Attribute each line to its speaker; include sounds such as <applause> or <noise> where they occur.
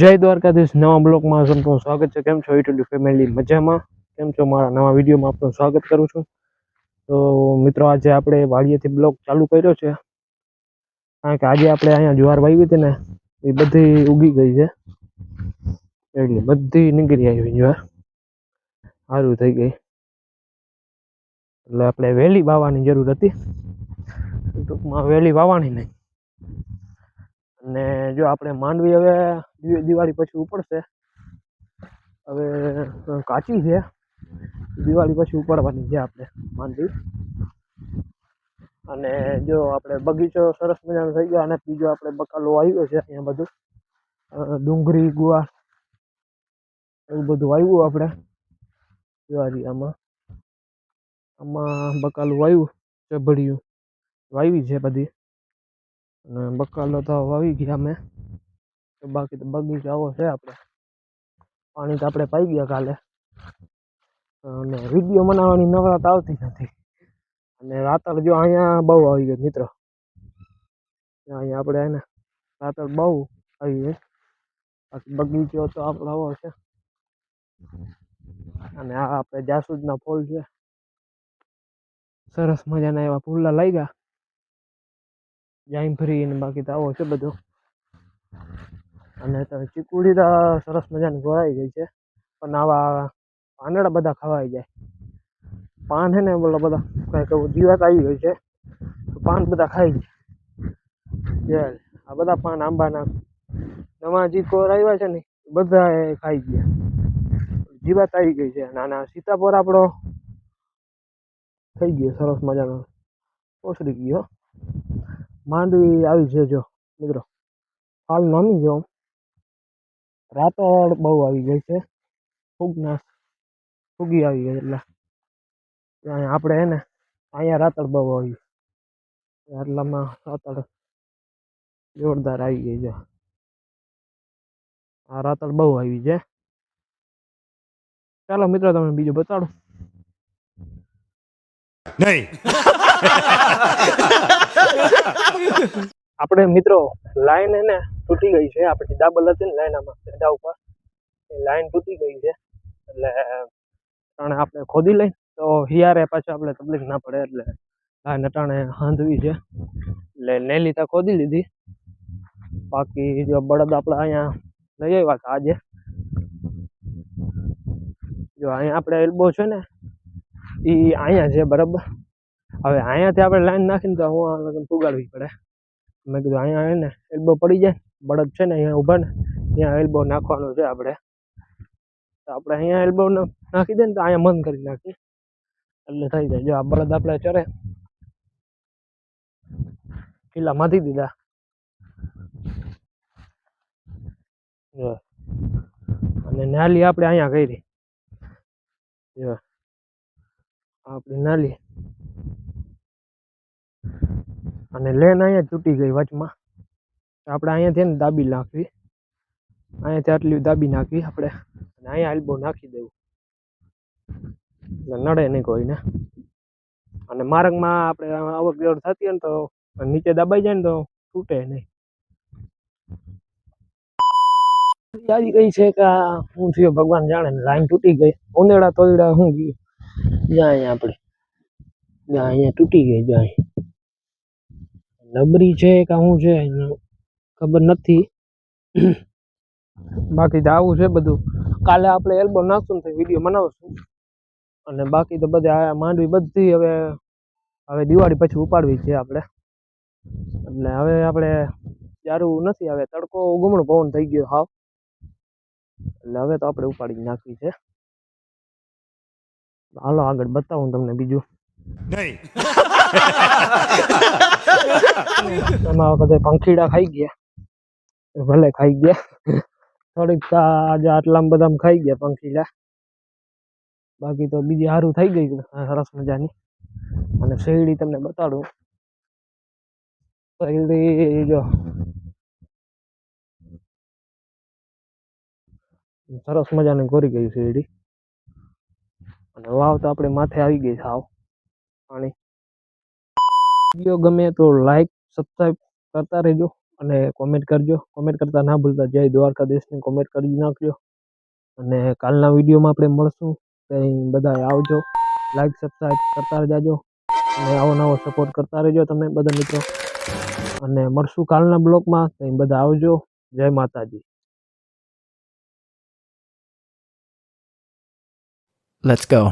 Speaker 1: જય દ્વારકાધીશ, નવા બ્લોગમાં આપનું સ્વાગત છે. કેમ છો? યુટ્યુબ ફેમિલી મજામાં? કેમ છો મારા નવા વિડીયોમાં આપનું સ્વાગત કરું છું. તો મિત્રો, આજે આપણે વાડીએથી બ્લોગ ચાલુ કર્યો છે. કારણ કે આજે આપણે અહીંયા જુવાર વાવી હતી ને, એ બધી ઉગી ગઈ છે. એટલે બધી નીકળી આવી જુવાર. સારું થઈ ગઈ. એટલે આપણે વહેલી વાવવાની જરૂર હતી. ટૂંકમાં વહેલી વાવવાની નહીં. અને જો આપણે માંડવી હવે દિવાળી પછી ઉપડશે. હવે કાચી છે. દિવાળી પછી ઉપાડવાની છે આપણે, માંડવી. અને જો આપણે બગીચો સરસ મજાનો થઈ ગયો, અને બીજો આપણે બકાલો આવ્યો છે અહીંયા બધું. ડુંગળી ગુવાર એવું બધું વાવ્યું આપણે. દિવાળી આમાં. આમાં બકાલું વાવ્યું ચભડિયું વાવી છે બધી. અને બકાલો તો વાવી ગયા અમે. બાકી તો બગીચો આવો છે આપણે પાણી તો આપણે પાઈ ગયા કાલે. અને વીડિયો બનાવવાની નવરાત આવતી નથી. અને રાતર જો અહીંયા બહુ આવી ગયો મિત્રો. અહીંયા આપણે એને રાતર બહુ આવી ગઈ. બાકી બગીચો તો આપણો આવો છે. અને આ આપણે જાસૂદના ફૂલ છે. સરસ મજાના એવા ફૂલા લાગ્યા જાઈમફરી ને બાકી તો આવો છે બધું. અને ચીકુડી તો સરસ મજાની ગોળાઈ ગઈ છે. પણ આવા પાંદડા બધા ખવાઈ જાય. પાન છે ને બોલો બધા કંઈક એવું જીવાત આવી ગઈ છે. પાન બધા ખાઈ જે આ બધા પાન આંબાના નવા જીકોર આવ્યા છે ને બધા ખાઈ ગયા. જીવાત આવી ગઈ છે અને આના સીતાફળ આપણો થઈ ગયો સરસ મજાનો. ઓસરી ગયો માંડવી આવી છે જો મિત્રો. હાલ નાની જો રાતોડ બહુ આવી ગઈ છે. ફૂગના ફૂગી આવી ગઈ એટલે. આપણે એને અહીંયા રાતળ બહુ આવી એટલામાં રાતળ જોરદાર આવી ગઈ છે. આ રાતળ બહુ આવી છે. ચાલો મિત્રો તમે બીજું બતાડો.
Speaker 2: નહીં. <laughs>
Speaker 1: આપણે મિત્રો લાઈન એને તૂટી ગઈ છે. આપણી દાબલ હતી ને લાઈન આમાં ઉપર. એ લાઈન તૂટી ગઈ છે. એટલે અટાણે આપણે ખોદી લઈ. તો હિયારે પાછું આપણે તકલીફ ના પડે એટલે લાઈન અટાણે હાંધવી છે. એટલે નેલી તો ખોદી લીધી. બાકી જો બળદ આપણે અહીંયા લઈ આવ્યા હતા આજે. જો અહીંયા આપણે એલ્બો છે ને એ અહીંયા છે બરાબર. હવે અહીંયાથી આપણે લાઈન નાખીને તો હું લગન પુગાડવી પડે. મેં કીધું અહીંયા ને એલ્બો પડી જાય બળદ છે ને અહીંયા ઊભા ને ત્યાં એલ્બો નાખવાનો છે આપણે. તો આપણે અહીંયા એલ્બો નાખી દે ને તો અહીંયા મન કરી નાખી. એટલે થઈ જાય. જો આ બળદ આપણે ચરે. કિલ્લા માથી દીધા. જો. અને નાલી આપણે અહીંયા કરી. જો. આપણી નાલી. અને લેન અહીંયા તૂટી ગઈ વચમાં. આપણે અહીંયાથી ને દાબી નાખવી. અહીંયાથી આટલી દાબી નાખવી આપણે. અને અહીંયા એલ્બો નાખી દેવું. એટલે નડે નહીં કોઈને. અને માર્ગમાં આપણે અવર જવર થતી હોય ને તો નીચે દબાઈ જાય ને તો તૂટે નહીં. આવી ગઈ છે કે હું થયો? ભગવાન જાણે ને લાઈન તૂટી ગઈ. ઉંદેડા તોયડા હું ગયું? જ્યાં અહીંયા આપણે, જ્યાં અહીંયા તૂટી ગઈ, જ્યાં નબરી છે કે શું છે એનું ખબર નથી. બાકી તો આવું છે બધું. કાલે આપણે એલ્બો નાખશું ને વીડિયો બનાવશું. અને બાકી તો બધા માંડવી બધી હવે હવે દિવાળી પછી ઉપાડવી છે આપણે. એટલે હવે આપણે સારું નથી હવે તડકો ઉગમણો પવન થઈ ગયો હાવ. એટલે હવે તો આપણે ઉપાડી નાખવી છે. હાલો આગળ બતાવું તમને બીજું.
Speaker 2: નહીં. <laughs>
Speaker 1: એમાં વખતે પંખીડા ખાઈ ગયા. ભલે ખાઈ ગયા. થોડીક આજે આટલામાં બધામાં ખાઈ ગયા પંખીલા બાકી તો બીજી સારું થઈ ગઈ સરસ મજાની. અને શેરડી તમને બતાડું. શેરડી જો. સરસ મજાની કોરી ગઈ શેરડી. અને વાવ તો આપણે માથે આવી ગઈ સાવ પાણી. વીડિયો ગમે તો લાઈક સબસ્ક્રાઈબ કરતા રહેજો. અને કોમેન્ટ કરજો. કોમેન્ટ કરતા ના ભૂલતા. જય દ્વારકાધીશની કોમેન્ટ કરી નાખજો. અને કાલના વિડીયોમાં આપણે મળશું. ત્યાં બધા આવજો. લાઈક સબસ્ક્રાઈબ કરતા જાજો અને આવો નવો સપોર્ટ કરતા રહેજો તમે બધા મિત્રો. અને મળશું કાલના બ્લોગમાં. ત્યાં બધા આવજો. જય માતાજી.
Speaker 2: Let's go.